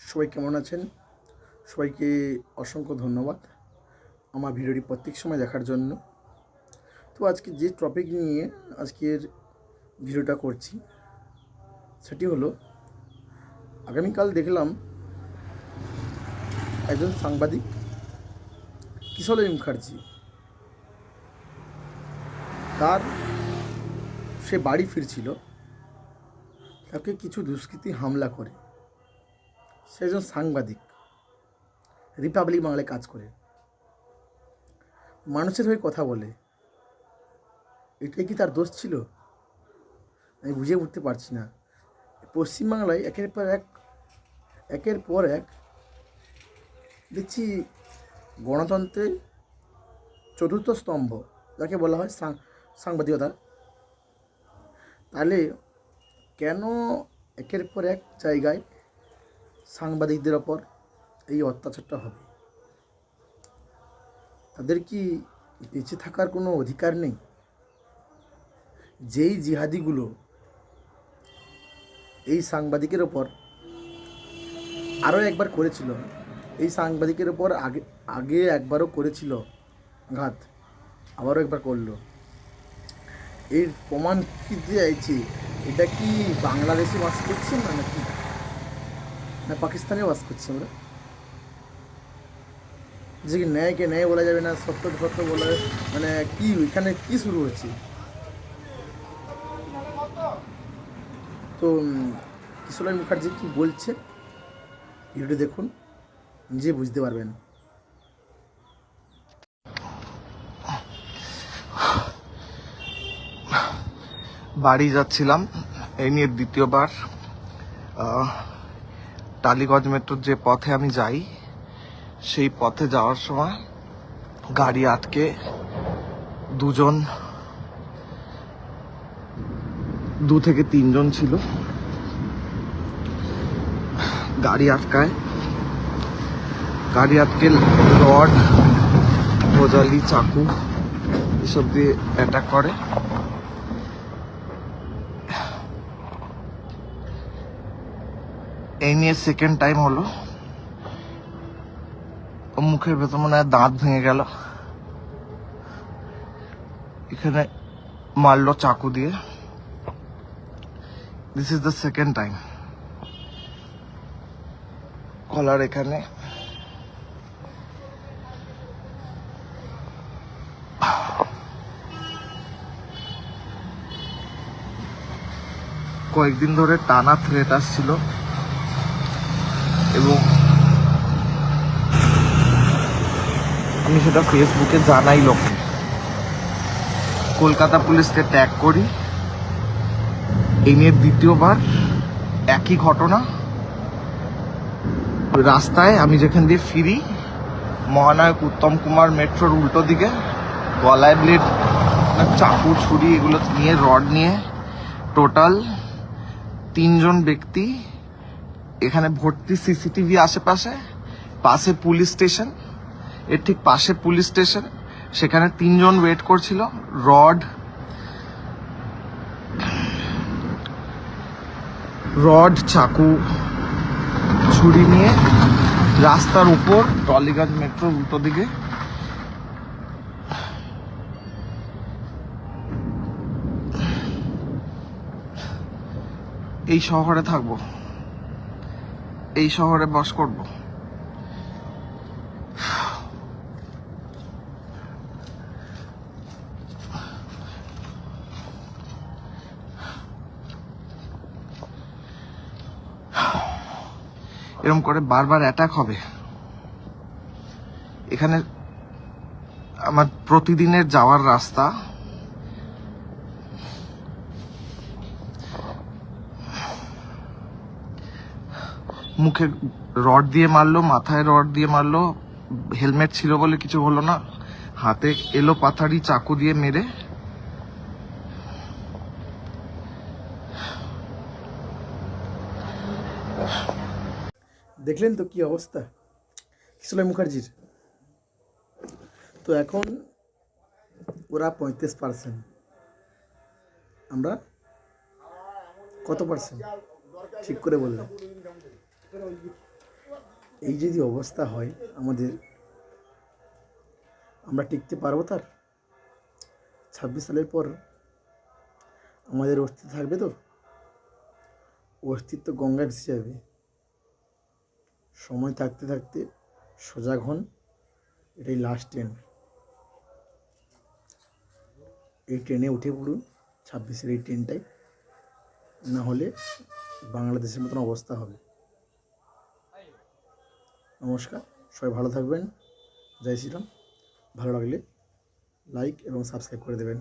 সবাই কেমন আছেন? সবাইকে অসংখ্য ধন্যবাদ আমার ভিডিওটি প্রত্যেক সময় দেখার জন্য। তো আজকে যে টপিক নিয়ে আজকের ভিডিওটা করছি, সেটি হলো, আগামীকাল দেখলাম একজন সাংবাদিক কিশোর মুখার্জি, তার সে বাড়ি ফিরছিল, তাকে কিছু দুষ্কৃতী হামলা করে। সে একজন সাংবাদিক। রিপাবলিক বাংলায় কাজ করে। মানুষের হয়ে কথা বলে। এটাই কি তার দোষ ছিল? আমি বুঝে উঠতে পারছি না। পশ্চিমবাংলায় একের পর এক, একের পর এক দেখছি গণতন্ত্রের চতুর্থ স্তম্ভ, যাকে বলা হয় সাংবাদিকতা। তাহলে কেন একের পর এক জায়গায় সাংবাদিকদের ওপর এই অত্যাচারটা হবে। তাদের কি বেঁচে থাকার কোনো অধিকার নেই? যেই জিহাদিগুলো এই সাংবাদিকের ওপর আরও একবার করেছিল, এই সাংবাদিকের ওপর আগে আগে একবারও করেছিল ঘাত, আবারও একবার করল। এর প্রমাণ কি দিয়ে চাইছে এটা কি বাংলাদেশে বাস করছে না নাকি না পাকিস্তানে বাস করছে আমরা যে কি ন্যায়কে ন্যায় বলা যাবে না সত্য সত্য বলা মানে কি এখানে কি শুরু হচ্ছে তো উম, কিশোর মুখার্জি কি বলছে? ভিডিওটি দেখুন নিজে বুঝতে পারবেন। বাড়ি যাচ্ছিলাম এই নিয়ে দ্বিতীয়বার টালিগঞ্জ মেট্রোর যে পথে আমি যাই, সেই পথে যাওয়ার সময় গাড়ি আটকে দুজন, দু থেকে তিনজন ছিল। গাড়ি আটকায়। গাড়ি আটকে রড, ভোজালি, চাকু এসব দিয়ে অ্যাটাক করে। এই নিয়ে সেকেন্ড টাইম হলো। ও মুখের ভেতর মনে হয় দাঁত ভেঙে গেল। এখানে মারলো চাকু দিয়ে। This is the second time collar এখানে। কয়েকদিন ধরে টানা থ্রেট আসছিল। এবং আমি সেটা ফেসবুকে জানাই লোককে। কলকাতা পুলিশকে ট্যাগ করি। এই নিয়ে দ্বিতীয়বার একই ঘটনা। রাস্তায় আমি যেখান দিয়ে ফিরি, মহানায়ক উত্তম কুমার মেট্রোর উল্টো দিকে, গলায় ব্লেড চাকু, ছুরি, এগুলো নিয়ে, রড নিয়ে টোটাল তিনজন ব্যক্তি এখানে ভর্তি সিসিটিভি আশেপাশে, পাশে পুলিশ স্টেশন, এর ঠিক পাশে পুলিশ স্টেশন, সেখানে তিনজন ওয়েট করছিল, রড রড, চাকু, ছুরি নিয়ে রাস্তার উপর, টলিগঞ্জ মেট্রোর উল্টো দিকে। এই শহরে থাকব। এই শহরে বস করব। এরকম করে বারবার অ্যাটাক হবে। এখানে আমার প্রতিদিনের যাওয়ার রাস্তা মুখে রড দিয়ে মারলো, মাথায় রড দিয়ে মারলো, হেলমেট ছিল বলে কিছু হলো না। হাতে এলো পাথারি, চাকু দিয়ে মেরে। দেখলেন তো কি অবস্থা? কিশোর মুখার্জির? তো এখন ওরা পঁয়ত্রিশ পার্সেন্ট আমরা কত পার্সেন্ট ঠিক করে বললেন। এই যদি অবস্থা হয় আমাদের, আমরা টিকতে পারব তার? ছাব্বিশ সালের পর আমাদের অস্তিত্ব থাকবে তো? অস্তিত্ব গঙ্গায় ভেসে যাবে। সময় থাকতে থাকতে সজাগ হন, এটাই লাস্ট ট্রেন এই ট্রেনে উঠে পড়ুন, ছাব্বিশের এই ট্রেনটাই না হলে বাংলাদেশের মতন অবস্থা হবে। নমস্কার সবাই ভালো থাকবেন। জয় শ্রীরাম। ভালো লাগলে লাইক এবং সাবস্ক্রাইব করে দেবেন।